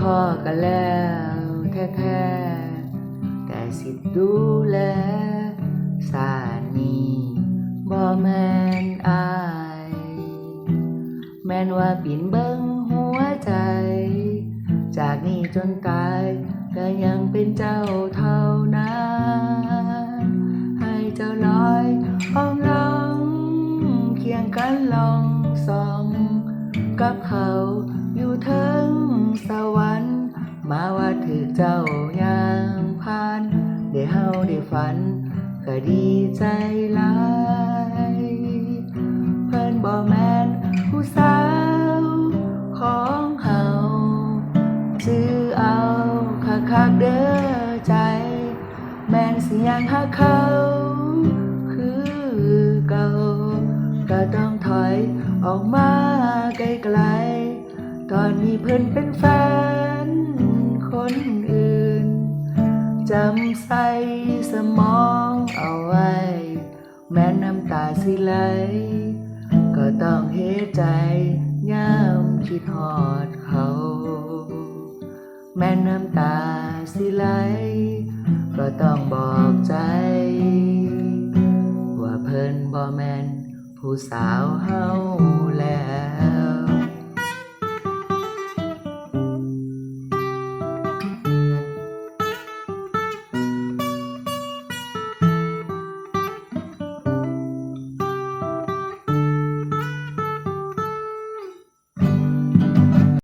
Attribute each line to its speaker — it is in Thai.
Speaker 1: พ่อกันแล้วแท้ๆแต่สิดูแลสานีบ่แม่นอาย แม่นว่าปิ่นเบิ่งหัวใจ จากนี้จนตายก็ยังเป็นเจ้าเท่านั้นให้เจ้าลอยอ้อมลองเคียงกันลองสอง กับเขาอยู่เทิงสวรรค์ มาว่าถือเจ้าย่างผ่านได้เฮาได้ฝัน ก็ดีใจหลาย เพิ่นบ่แม่นผู้สาวของเฮาซื้อเอาคักๆเด้อใจ แม่นสิยังหาเขาคือเก่าก็ต้องถอยออกมาไกลๆตอนนี้เพิ่นเป็นแฟน คนอื่น จำใส่สมองเอาไว้ แม้น้ำตาสิไหล ก็ต้องเฮใจย่ำคิดหอดเขา แม้น้ำตาสิไหล ก็ต้องบอกใจ ว่าเพิ่นบ่แมนผู้สาวเฮา